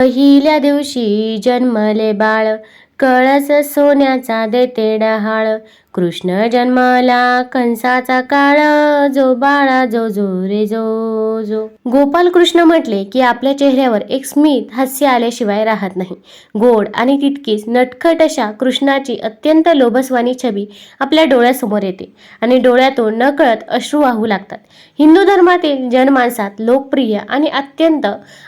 पहिल्या दिवशी जन्मले बाळ. कळस सोन्याचा देते डहाळ. कृष्ण जन्माला कंसाचा काळ जो बाळा जो जो रे जो जो. गोपाल कृष्ण म्हटले की आपल्या चेहऱ्यावर एक स्मित हास्य आल्याशिवाय राहत नाही. गोड आणि तितकीच नटखट अशा कृष्णाची अत्यंत लोभस्वानी छबी आपल्या डोळ्यासमोर येते आणि डोळ्यातून नकळत अश्रू वाहू लागतात. हिंदू धर्मातील जनमानसात लोकप्रिय आणि अत्यंत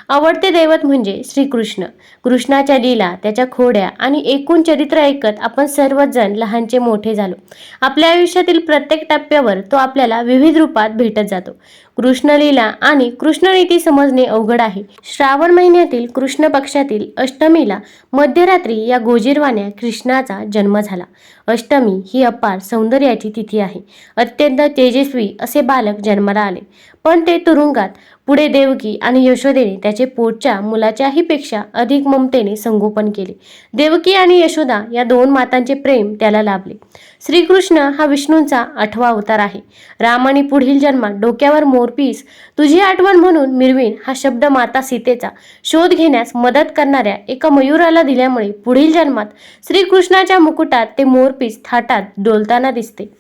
आवडते दैवत म्हणजे श्रीकृष्ण. कृष्णाच्या लीला त्याच्या खोड्या आणि एकूण चरित्र ऐकत आपण सर्वजण लहानचे मोठे झालो आपल्या आयुष्यातील प्रत्येक टप्प्यावर तो आपल्याला विविध रूपात भेटत जातो. कृष्णलीला आणि कृष्णनीती समजणे अवघड आहे. श्रावण महिन्यातील कृष्ण पक्षातील अष्टमीला मध्यरात्री या गोजीरवाण्या कृष्णाचा जन्म झाला. अष्टमी ही अपार सौंदर्याची तिथी आहे. अत्यंत तेजस्वी असे बालक जन्माला आले. पण ते तुरुंगात पुढे देवकी आणि यशोदेने त्याचे पोटच्या मुलाच्याही पेक्षा अधिक ममतेने संगोपन केले. देवकी आणि यशोदा या दोन मातांचे प्रेम त्याला लाभले. श्रीकृष्ण हा विष्णूंचा आठवा अवतार आहे. राम आणि पुढील जन्मात डोक्यावर मोरपीस तुझी आठवण म्हणून मिरवीन हा शब्द माता सीतेचा शोध घेण्यास मदत करणाऱ्या एका मयुराला दिल्यामुळे पुढील जन्मात श्रीकृष्णाच्या मुकुटात ते मोरपीस थाटात डोलताना दिसते.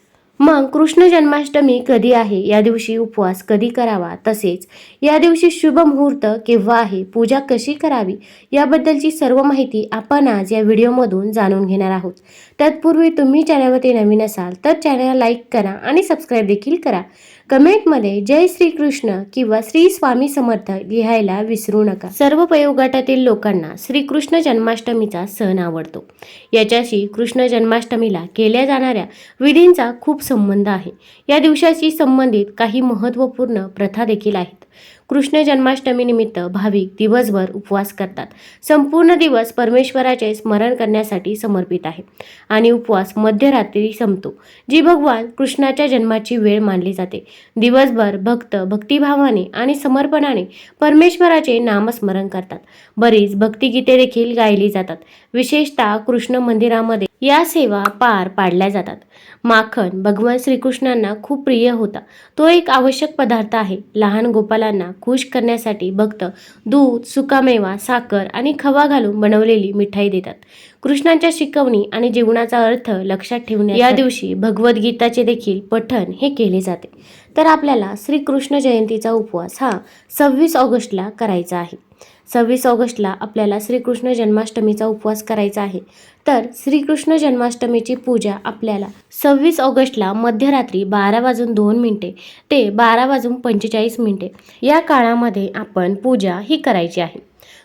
मग कृष्ण जन्माष्टमी कधी आहे? या दिवशी उपवास कधी करावा? तसेच या दिवशी शुभ मुहूर्त केव्हा आहे? पूजा कशी करावी? याबद्दलची सर्व माहिती आपण आज या व्हिडिओमधून जाणून घेणार आहोत. तत्पूर्वी तुम्ही चॅनलमध्ये नवीन असाल तर चॅनलला लाईक करा आणि सबस्क्राईब देखील करा. कमेंटमध्ये जय श्रीकृष्ण किंवा श्री स्वामी समर्थ लिहायला विसरू नका. सर्व पयोगाटातील लोकांना श्रीकृष्ण जन्माष्टमीचा सण आवडतो. याच्याशी कृष्ण जन्माष्टमीला केल्या जाणाऱ्या विधींचा खूप संबंध आहे. या दिवसाशी संबंधित काही महत्त्वपूर्ण प्रथा देखील आहेत. कृष्ण जन्माष्टमीनिमित्त भाविक दिवसभर उपवास करतात. संपूर्ण दिवस परमेश्वराचे स्मरण करण्यासाठी समर्पित आहे आणि उपवास मध्यरात्री संपतो जी भगवान कृष्णाच्या जन्माची वेळ मानली जाते. दिवसभर भक्त भक्तिभावाने आणि समर्पणाने परमेश्वराचे नामस्मरण करतात. बरीच भक्तिगीते देखील गायली जातात. विशेषतः कृष्ण मंदिरामध्ये या सेवा पार पाडल्या जातात. माखन भगवान श्रीकृष्णांना खूप प्रिय होता. तो एक आवश्यक पदार्थ आहे. लहान गोपालांना खुश करण्यासाठी भक्त दूध सुकामेवा साखर आणि खवा घालून बनवलेली मिठाई देतात. कृष्णांच्या शिकवणी आणि जीवनाचा अर्थ लक्षात ठेवणे या दिवशी भगवद्गीताचे देखील पठण हे केले जाते. तर आपल्याला श्रीकृष्ण जयंतीचा उपवास हा सव्वीस ऑगस्टला करायचा आहे. सव्वीस ऑगस्टला आपल्याला श्रीकृष्ण जन्माष्टमीचा उपवास करायचा आहे. तर श्रीकृष्ण जन्माष्टमीची पूजा आपल्याला सव्वीस ऑगस्टला मध्यरात्री बारा वाजून दोन मिनटे ते बारा वाजून पंचेचाळीस मिनटे या काळामध्ये आपण पूजा ही करायची आहे.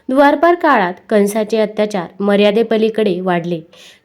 द्वारपार काळात कंसाचे अत्याचार मर्यादेपलीकडे वाढले.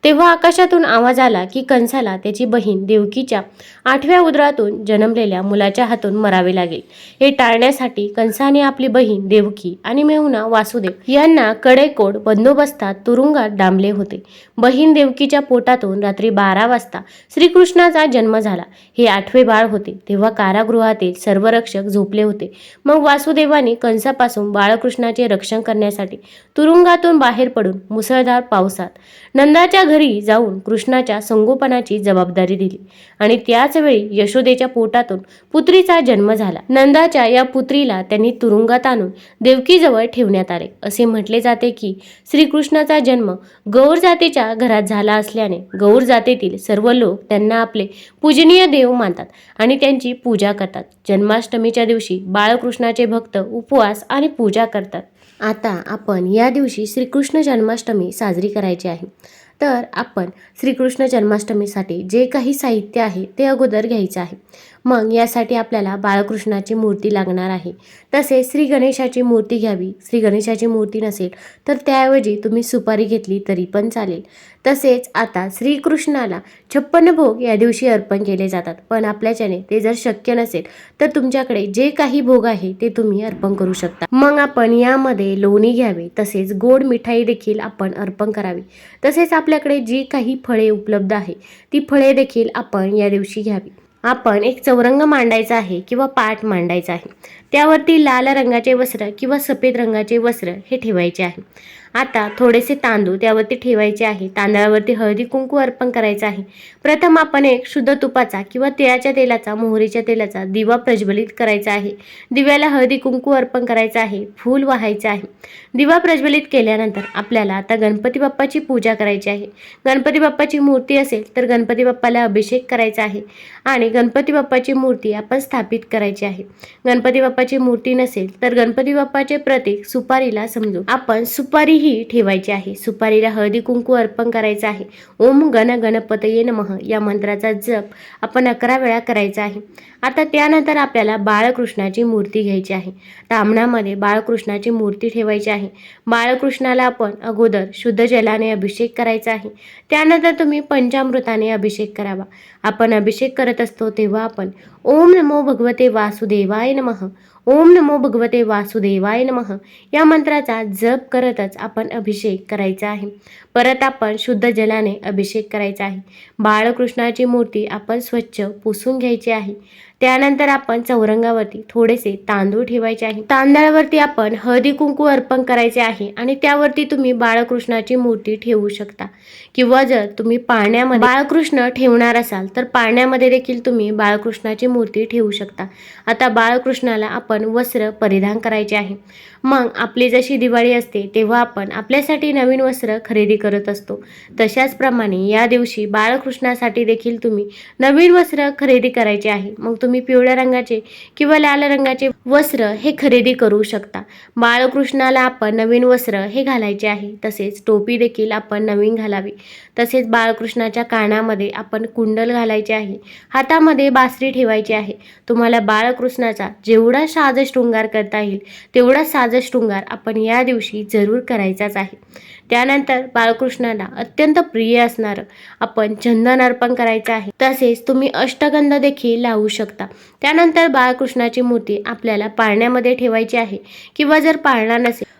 तेव्हा आकाशातून आवाज आला की कंसाला त्याची बहीण देवकीच्या आठव्या उदरातून जन्मलेल्या मुलाच्या हातून मरावे लागेल. हे टाळण्यासाठी कंसाने आपली बहीण देवकी आणि मेहुणा वासुदेव यांना कडेकोड बंदोबस्तात तुरुंगात डांबले होते. बहीण देवकीच्या पोटातून रात्री बारा वाजता श्रीकृष्णाचा जन्म झाला. हे आठवे बाळ होते. तेव्हा कारागृहातील सर्व रक्षक झोपले होते. मग वासुदेवाने कंसापासून बाळकृष्णाचे रक्षण करण्यासाठी तुरुंगातून बाहेर पडून मुसळधार पावसात नंदाच्या घरी जाऊन कृष्णाच्या संगोपनाची जबाबदारी दिली. आणि त्याच वेळी यशोदेच्या पोटातून पुत्रीचा जन्म झाला. नंदाच्या या पुत्रीला त्यांनी तुरुंगात आणून देवकीजवळ ठेवण्यात आले. असे म्हटले जाते की श्रीकृष्णाचा जन्म गौर जातीच्या घरात झाला असल्याने गौर जातीतील सर्व लोक त्यांना आपले पूजनीय देव मानतात आणि त्यांची पूजा करतात. जन्माष्टमीच्या दिवशी बाळकृष्णाचे भक्त उपवास आणि पूजा करतात. आता आपण या दिवशी श्रीकृष्ण जन्माष्टमी साजरी करायची आहे. तर आपण श्रीकृष्ण जन्माष्टमीसाठी जे काही साहित्य आहे ते अगोदर घ्यायचं आहे. मग यासाठी आपल्याला बाळकृष्णाची मूर्ती लागणार आहे. तसेच श्री गणेशाची मूर्ती घ्यावी. श्री गणेशाची मूर्ती नसेल तर त्याऐवजी तुम्ही सुपारी घेतली तरी पण चालेल. तसेच आता श्रीकृष्णाला छप्पन भोग या दिवशी अर्पण केले जातात. पण आपल्याच्याने ते जर शक्य नसेल तर तुमच्याकडे जे काही भोग आहे ते तुम्ही अर्पण करू शकता. मग आपण यामध्ये लोणी घ्यावे तसेच गोड मिठाई देखील आपण अर्पण करावी. तसेच आपल्याकडे जी काही फळे उपलब्ध आहे ती फळे देखील आपण या दिवशी घ्यावी. आपण एक चौरंग मांडायचा आहे किंवा पाठ मांडायचा आहे. त्यावरती लाल रंगाचे वस्त्र किंवा सफेद रंगाचे वस्त्र हे ठेवायचे आहे. आता थोडेसे तांदूळ त्यावरती ठेवायचे आहे. तांदळावरती हळदी कुंकू अर्पण करायचं आहे. प्रथम आपण एक शुद्ध तुपाचा किंवा तिळाच्या तेलाचा मोहरीच्या तेलाचा दिवा प्रज्वलित करायचा आहे. दिव्याला हळदी कुंकू अर्पण करायचं आहे. फूल वाहायचं आहे. दिवा प्रज्वलित केल्यानंतर आपल्याला आता गणपती बाप्पाची पूजा करायची आहे. गणपती बाप्पाची मूर्ती असेल तर गणपती बाप्पाला अभिषेक करायचा आहे आणि गणपती बाप्पाची मूर्ती आपण स्थापित करायची आहे. गणपती बाप्पाची मूर्ती नसेल तर गणपती बाप्पाचे प्रतीक सुपारीला समजू. आपण सुपारी ही ठेवायची आहे. सुपारीला हळदी कुंकू अर्पण करायचं आहे. ओम गण गणपतये नमः या मंत्राचा जप आपण अकरा वेळा करायचा आहे. आता त्यानंतर आपल्याला बाळकृष्णाची मूर्ती घ्यायची आहे. तामणामध्ये बाळकृष्णाची मूर्ती ठेवायची आहे. बाळकृष्णाला आपण अगोदर शुद्ध जलाने अभिषेक करायचा आहे. त्यानंतर तुम्ही पंचामृताने अभिषेक करावा. आपण अभिषेक करत असतो तेव्हा आपण ओम नमो भगवते वासुदेवाय नमः. ओम नमो भगवते वासुदेवाय नमः. या मंत्राचा जप करतच आपण अभिषेक करायचा आहे. परत आपण शुद्ध जलाने अभिषेक करायचा आहे. बाळकृष्णाची मूर्ती आपण स्वच्छ पुसून घ्यायची आहे. त्यानंतर आपण चौरंगावरती थोडेसे तांदूळ ठेवायचे आहे. तांदळावरती आपण हळदी कुंकू अर्पण करायचे आहे आणि त्यावरती तुम्ही बाळकृष्णाची मूर्ती ठेवू शकता. किंवा जर तुम्ही पाण्यामध्ये बाळकृष्ण ठेवणार असाल तर पाण्यामध्ये देखील तुम्ही बाळकृष्णाची मूर्ती ठेवू शकता. आता बाळकृष्णाला आपण वस्त्र परिधान करायचे आहे. मग आपली जशी दिवाळी असते तेव्हा आपण आपल्यासाठी नवीन वस्त्र खरेदी करत असतो. तशाच प्रमाणे या दिवशी बाळकृष्णासाठी देखील तुम्ही नवीन वस्त्र खरेदी करायचे आहे. मग तुम्ही पिवळ्या रंगाचे किंवा लाल रंगाचे वस्त्र हे खरेदी करू शकता. बाळकृष्णाला आपण नवीन वस्त्र हे घालायचे आहे. तसेच टोपी देखील आपण नवीन घालावी. तसेच बाळकृष्णाच्या कानामध्ये आपण कुंडल घालायचे आहे. हातामध्ये बासरी ठेवायची आहे. तुम्हाला बाळकृष्णाचा जेवढा साज शृंगार करता येईल तेवढा साज शृंगार आपण या दिवशी जरूर करायचाच आहे. त्यानंतर बाळकृष्णाला अत्यंत प्रिय असणारं आपण चंदन अर्पण करायचं आहे. तसेच तुम्ही अष्टगंध देखील लावू शकता. त्यानंतर बाळकृष्णाची मूर्ती आपल्या आपल्याला पाळण्यामध्ये ठेवायची आहे किंवा जर पाळणा नसेल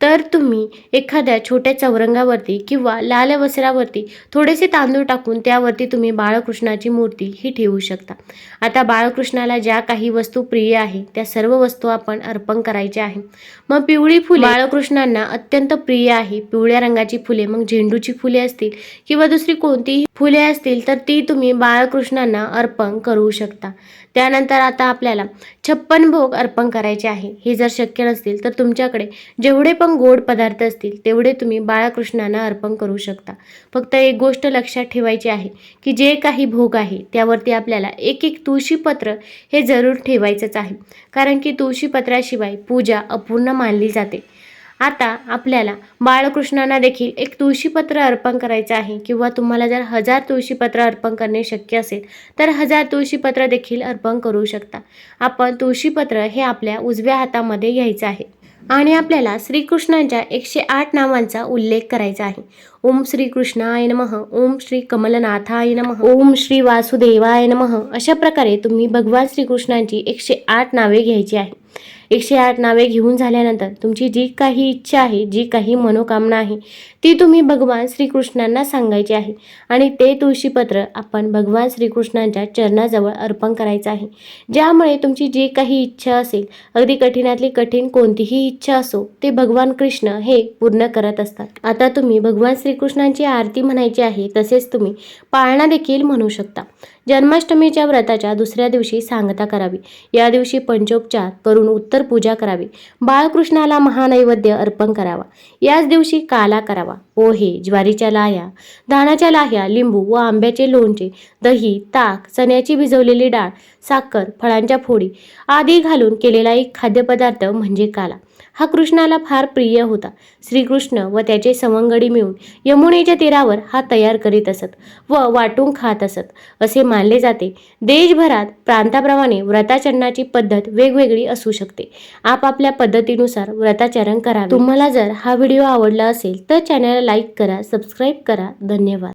तर तुम्ही एखाद्या छोट्या चौरंगावरती किंवा लाल वस्त्रावरती थोडेसे तांदूळ टाकून त्यावरती तुम्ही बाळकृष्णाची मूर्ती ही ठेवू शकता. आता बाळकृष्णाला ज्या काही वस्तू प्रिय आहे त्या सर्व वस्तू आपण अर्पण करायच्या आहे. मग पिवळी फुले बाळकृष्णांना अत्यंत प्रिय आहे. पिवळ्या रंगाची फुले मग झेंडूची फुले असतील किंवा दुसरी कोणतीही फुले असतील तर ती तुम्ही बाळकृष्णांना अर्पण करू शकता. त्यानंतर आता आपल्याला छप्पन भोग अर्पण करायचे आहे. हे जर शक्य नसतील तर तुमच्याकडे जेवढे पण गोड पदार्थ असतील तेवढे तुम्ही बाळकृष्णांना अर्पण करू शकता. फक्त एक गोष्ट लक्षात ठेवायची आहे की जे काही भोग आहे त्यावरती आपल्याला एक एक तुळशीपत्र हे जरूर ठेवायचंच आहे. कारण की तुळशीपत्राशिवाय पूजा अपूर्ण मानली जाते. आता आपल्याला बाळकृष्णांना देखील एक तुळशीपत्र अर्पण करायचं आहे किंवा तुम्हाला जर हजार तुळशीपत्र अर्पण करणे शक्य असेल तर हजार तुळशीपत्र देखील अर्पण करू शकता. आपण तुळशीपत्र हे आपल्या उजव्या हातामध्ये घ्यायचं आहे. आणि आपल्याला श्रीकृष्णांच्या एकशे आठ नावांचा उल्लेख करायचा आहे. ओम श्री कृष्णाय नमः ओम श्री कमलनाथाय नमः ओम श्री वासुदेवाय नमः अशा प्रकारे तुम्ही भगवान श्रीकृष्णांची एकशे आठ नावे घ्यायची आहे. एकशे आठ नावे घेऊन झाल्यानंतर तुमची जी काही इच्छा आहे जी काही मनोकामना आहे ती तुम्ही भगवान श्रीकृष्णांना सांगायची आहे. आणि ते तुळशीपत्र आपण भगवान श्रीकृष्णांच्या चरणाजवळ अर्पण करायचं आहे. ज्यामुळे तुमची जी काही इच्छा असेल अगदी कठीणातली कठीण कोणतीही इच्छा असो ते भगवान कृष्ण हे पूर्ण करत असतात. आता तुम्ही भगवान श्रीकृष्णांची आरती म्हणायची आहे तसेच तुम्ही पाळणा देखील म्हणू शकता. जन्माष्टमीच्या व्रताच्या दुसऱ्या दिवशी सांगता करावी. या दिवशी पंचोपचार करून उत्तर पूजा करावी. बाळकृष्णाला महानैवेद्य अर्पण करावा. याच दिवशी काला करावा. पोहे ज्वारीच्या लाह्या धानाच्या लाह्या लिंबू व आंब्याचे लोणचे दही ताक चण्याची भिजवलेली डाळ साखर फळांच्या फोडी आदी घालून केलेला एक खाद्यपदार्थ म्हणजे काला. हा कृष्णाला फार प्रिय होता. श्रीकृष्ण व त्याचे सवंगडी मिळून यमुनेच्या तीरावर हा तयार करीत असत व वाटून खात असत. असे मानले जाते. देशभरात प्रांताप्रमाणे व्रताचरणाची पद्धत वेगवेगळी असू शकते. आपापल्या पद्धतीनुसार व्रताचरण करा तुम्हाला जर हा व्हिडिओ आवडला असेल तर चॅनलला लाईक करा सबस्क्राईब करा. धन्यवाद.